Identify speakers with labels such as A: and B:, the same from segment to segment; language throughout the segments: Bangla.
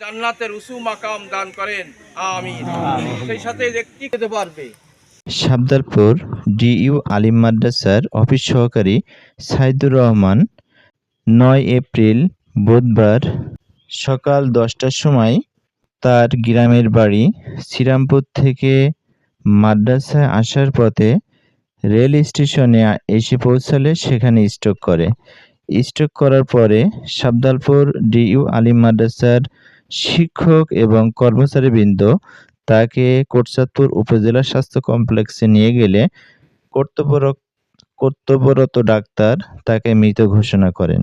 A: জান্নাতের উসু মাকাম দান করেন। আমিন। সেই সাথে একটি খেতে পারবে?
B: শাবদালপুর ডিইউ আলিম মাদ্রাসার অফিস সহকারী সাইদুর রহমান নয় এপ্রিল বুধবার সকাল দশটার সময় তার গ্রামের বাড়ি শ্রীরামপুর থেকে মাদ্রাসায় আসার পথে রেল স্টেশনে এসে পৌঁছালে সেখানে স্টক করে। স্টক করার পরে শাবদালপুর ডিইউ আলিম মাদ্রাসার শিক্ষক এবং কর্মচারীবৃন্দ তাকে কোটচাঁদপুর উপজেলা স্বাস্থ্য কমপ্লেক্সে নিয়ে গেলে কর্তব্যরত কর্তব্যরত ডাক্তার তাকে মৃত ঘোষণা করেন।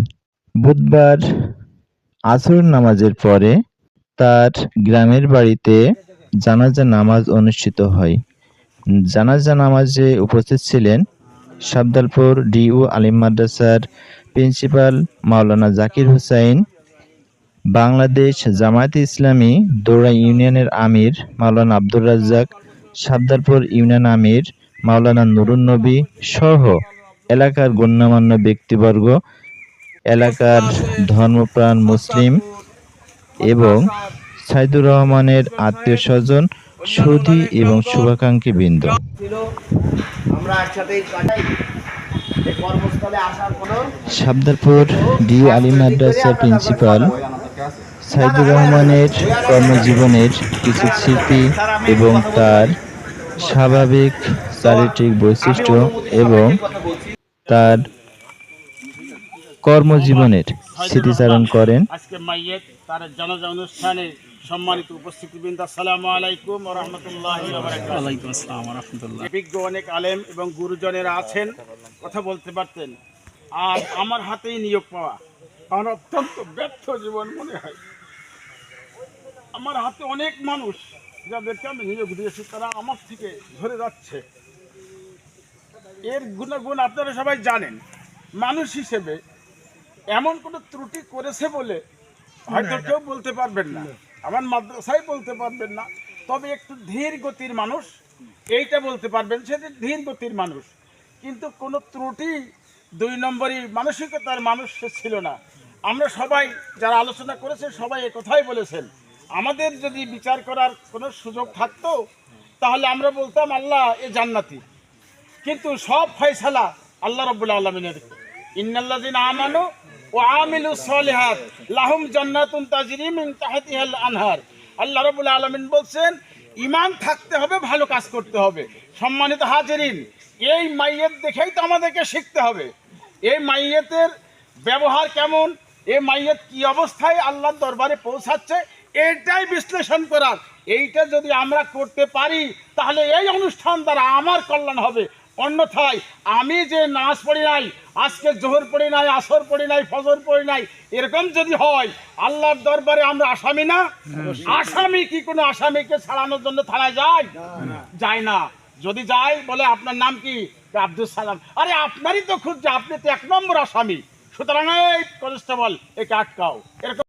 B: বুধবার আসর নামাজের পরে তার গ্রামের বাড়িতে জানাজা নামাজ অনুষ্ঠিত হয়। জানাজা নামাজে উপস্থিত ছিলেন সাবদালপুর ডিউ আলিম মাদ্রাসার প্রিন্সিপাল মাওলানা জাকির হুসাইন বাংলাদেশ জামায়াতে ইসলামী দৌড়া ইউনিয়নের আমির মাওলানা আব্দুর রাজ্জাক সাবদারপুর ইউনিয়ন আমির মাওলানা নুরুন নবী সহ এলাকার গণ্যমান্য ব্যক্তিবর্গ এলাকার ধর্মপ্রাণ মুসলিম এবং সাইদুর রহমানের আত্মীয় স্বজন সুধী এবং শুভাকাঙ্ক্ষী বৃন্দ।
C: আমরা একসাথেই কাটাই।
B: সাবদারপুর ডিউ আলী মাদ্রাসার প্রিন্সিপাল সাইদুর রহমানের কর্মজীবনের কিছু স্মৃতি এবং তার স্বাভাবিক চারিত্রিক বৈশিষ্ট্য এবং তার কর্মজীবনের স্মৃতিচারণ করেন।
D: আজকে মাইয়েত তার জানাজা অনুষ্ঠানে সম্মানিত উপস্থিতিবৃন্দ আসসালামু আলাইকুম ওয়া রাহমাতুল্লাহি ওয়া বারাকাতুহু। ওয়ালাইকুম আসসালাম ওয়া রাহমাতুল্লাহ। বিজ্ঞ অনেক আলেম এবং গুরুজনেরা আছেন কথা বলতে পারতেন। আর আমার হাতেই নিয়োগ পাওয়া। আমার অত্যন্ত ব্যর্থ জীবন মনে হয়। আমার হাতে অনেক মানুষ যাদেরকে আমি নিয়োগ দিয়েছি তারা আমার থেকে ধরে যাচ্ছে। এর গুণাগুণ আপনারা সবাই জানেন। মানুষ হিসেবে এমন কোনো ত্রুটি করেছে বলে হয়তো কেউ বলতে পারবেন না। আমার মাদ্রাসায় বলতে পারবেন না। তবে একটু ধীর গতির মানুষ এইটা বলতে পারবেন সে ধীর গতির মানুষ। কিন্তু কোনো ত্রুটি দুই নম্বরই মানসিকতার মানুষ ছিল না। আমরা সবাই যারা আলোচনা করেছে সবাই কথাই বলেছেন। আমাদের যদি বিচার করার কোনো সুযোগ থাকতো, তাহলে আমরা বলতাম, আল্লাহ, এ জান্নাতি। কিন্তু সব ফয়সালা আল্লাহ রব্বুল আলমিনের। ইন্নাল্লাযিন আমানু ও আমিলু সলিহাত, লাহুম জান্নাতুন তাজরি মিন তাহতিহাল আনহার। আল্লাহ রব্বুল আলামিন বলছেন, ঈমান থাকতে হবে, ভালো কাজ করতে হবে। সম্মানিত হাজিরিন, এই মাইয়েত দেখেই তো আমাদেরকে শিখতে হবে। এই মাইয়েতের ব্যবহার কেমন? এই মাইয়েত কি অবস্থায় আল্লাহর দরবারে পৌঁছাচ্ছে? এইটাই বিশ্লেষণ করার। এইটা যদি আমরা করতে পারি, তাহলে এই অনুষ্ঠান দ্বারা আমার কল্যাণ হবে। অন্যথায় আমি যে নাচ পড়ি নাই, আজকে জোহর পড়ি নাই, আসর পড়ি নাই, ফজর পড়ি নাই, এরকম যদি হয়, আল্লাহর দরবারে আমরা আসামি না? আসামি কি কোনো আসামিকে ছাড়ানোর জন্য থানায় যায়? যায় না। যদি যায়, বলে আপনার নাম কি? আব্দুল সালাম। আরে আপনারই তো খুঁজছে, আপনি তো এক নম্বর আসামি। সুতরাং এই কনস্টেবল, একে আটকাও। এরকম